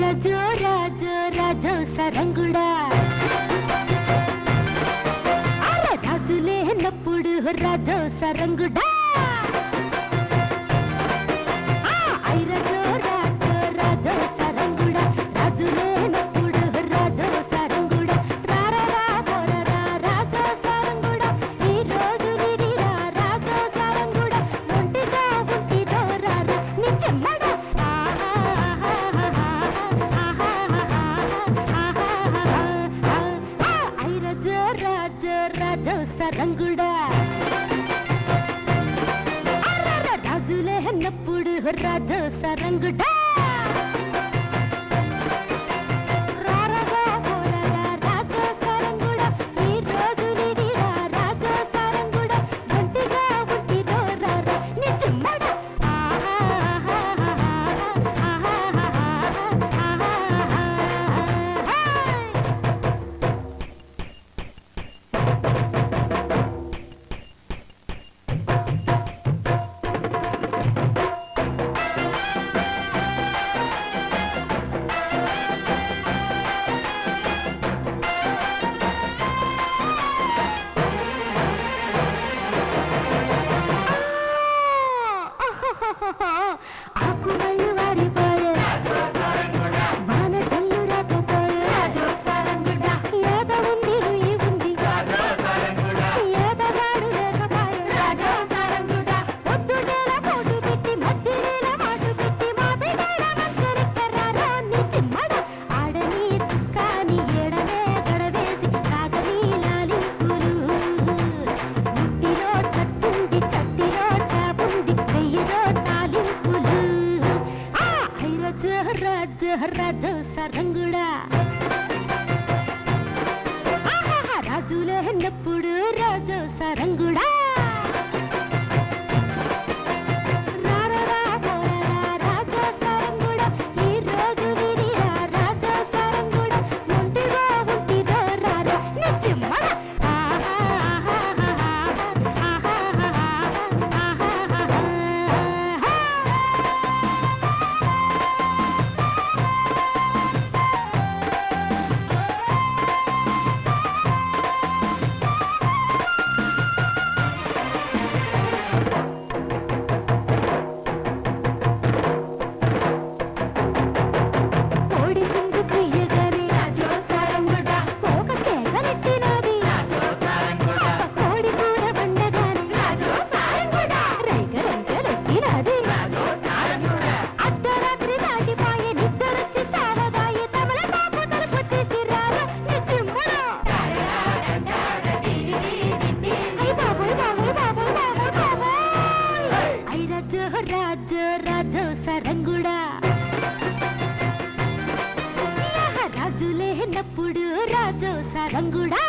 रज राज राज सरंगुडा आला धाजुले नपुड राज सरंगुडा రథ సరంగుడా రథులే నప్పుడు రథ సరంగుడా जहरा जहरा जसा रंगडा राजूल नपुड़ राजसा रंगडा దేవుడా రాజులేనప్పుడు రాజు సరంగుడా